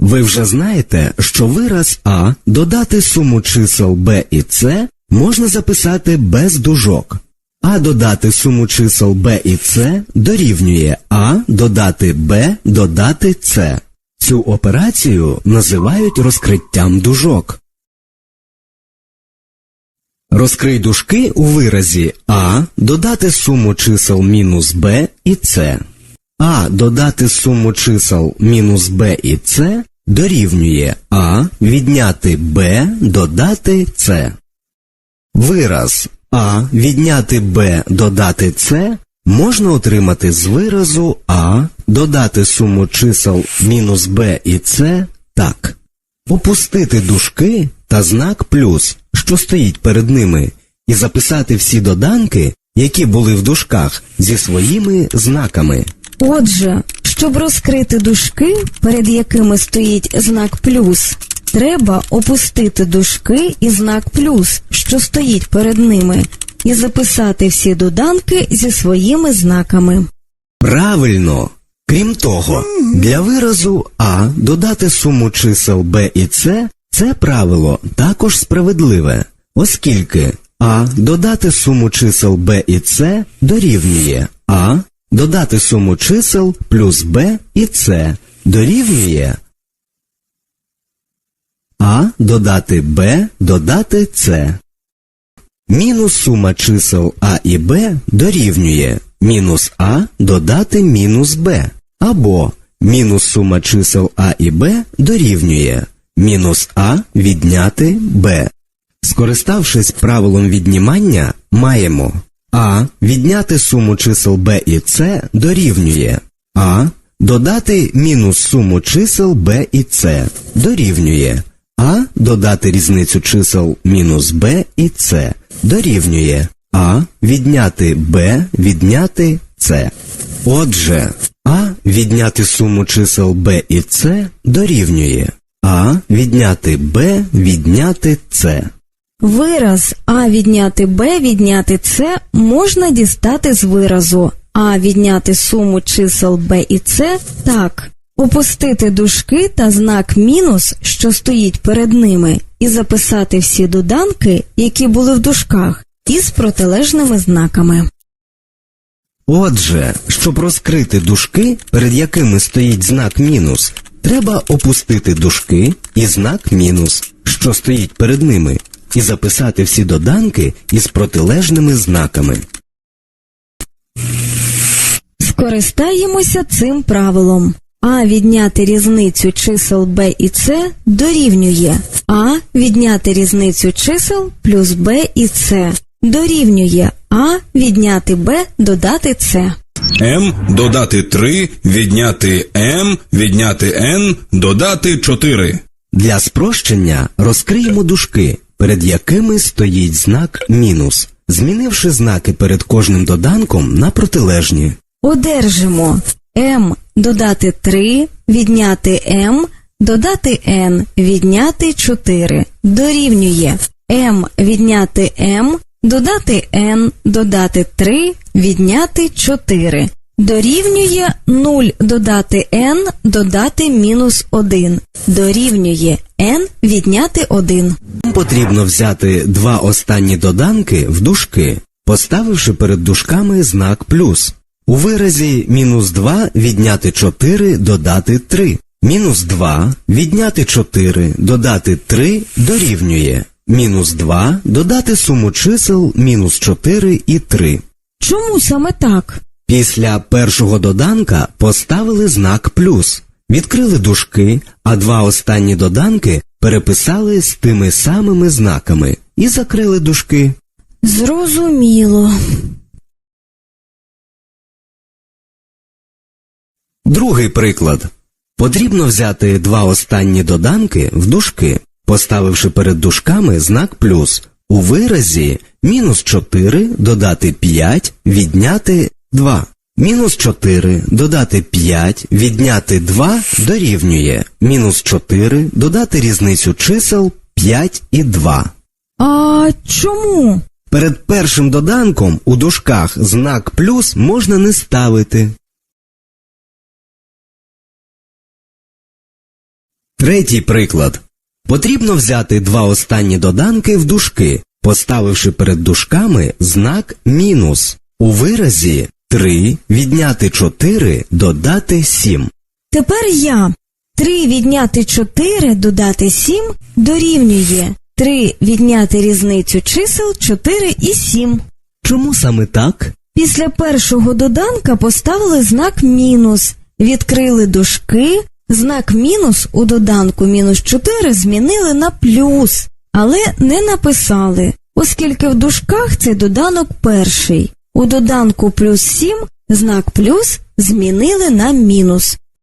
Ви вже знаєте, що вираз А додати суму чисел Б і С можна записати без дужок. А додати суму чисел Б і С дорівнює А додати Б додати С. Цю операцію називають розкриттям дужок. Розкрий дужки у виразі А додати суму чисел мінус Б і С. А додати суму чисел мінус Б і С дорівнює А відняти Б додати С. Вираз А відняти Б додати С можна отримати з виразу А додати суму чисел мінус Б і С так. Опустити дужки та знак плюс, що стоїть перед ними, і записати всі доданки, які були в дужках, зі своїми знаками. Отже, щоб розкрити дужки, перед якими стоїть знак плюс, треба опустити дужки і знак плюс, що стоїть перед ними, і записати всі доданки зі своїми знаками. Правильно. Крім того, для виразу А додати суму чисел Б і С це правило також справедливе, оскільки А додати суму чисел Б і С дорівнює А додати суму чисел плюс Б і С дорівнює А додати Б додати С. Мінус сума чисел А і Б дорівнює мінус А додати мінус Б. Або мінус сума чисел А і Б дорівнює мінус А відняти Б. Скориставшись правилом віднімання, маємо А відняти суму чисел Б і С дорівнює А додати мінус суму чисел Б і С дорівнює А додати різницю чисел мінус Б і С дорівнює А відняти Б відняти С. Отже, А відняти суму чисел Б і С дорівнює А відняти Б відняти С. Вираз А відняти Б відняти С можна дістати з виразу А відняти суму чисел Б і С так. Опустити дужки та знак мінус, що стоїть перед ними, і записати всі доданки, які були в дужках, із протилежними знаками. Отже, щоб розкрити дужки, перед якими стоїть знак мінус, треба опустити дужки і знак мінус, що стоїть перед ними, і записати всі доданки із протилежними знаками. Скористаємося цим правилом. А відняти різницю чисел Б і С дорівнює А відняти різницю чисел плюс Б і С дорівнює А відняти Б додати С. М додати 3, відняти М, відняти Н, додати 4. Для спрощення розкриємо дужки, перед якими стоїть знак мінус, змінивши знаки перед кожним доданком на протилежні. Одержимо М додати 3, відняти М, додати Н, відняти 4. Дорівнює М відняти М, додати Н, додати 3, відняти 4. Дорівнює 0 додати N, додати мінус 1. Дорівнює N відняти 1. Потрібно взяти два останні доданки в дужки, поставивши перед дужками знак плюс. У виразі мінус 2 відняти 4 додати 3. Мінус 2 відняти 4 додати 3 дорівнює. Мінус 2 додати суму чисел мінус 4 і 3. Чому саме так? Після першого доданка поставили знак плюс, відкрили дужки, а два останні доданки переписали з тими самими знаками і закрили дужки. Зрозуміло. Другий приклад. Потрібно взяти два останні доданки в дужки, поставивши перед дужками знак плюс. У виразі мінус 4 додати 5 відняти 2. Мінус 4 додати 5 відняти 2 дорівнює мінус 4 додати різницю чисел 5 і 2. А чому? Перед першим доданком у дужках знак плюс можна не ставити. Третій приклад. Потрібно взяти два останні доданки в дужки, поставивши перед дужками знак мінус. У виразі 3 відняти 4 додати 7. Тепер я. 3 відняти 4 додати 7 дорівнює 3 відняти різницю чисел 4 і 7. Чому саме так? Після першого доданка поставили знак мінус, відкрили дужки, знак мінус у доданку мінус 4 змінили на плюс, але не написали, оскільки в дужках цей доданок перший. У доданку плюс 7 знак плюс змінили на мінус.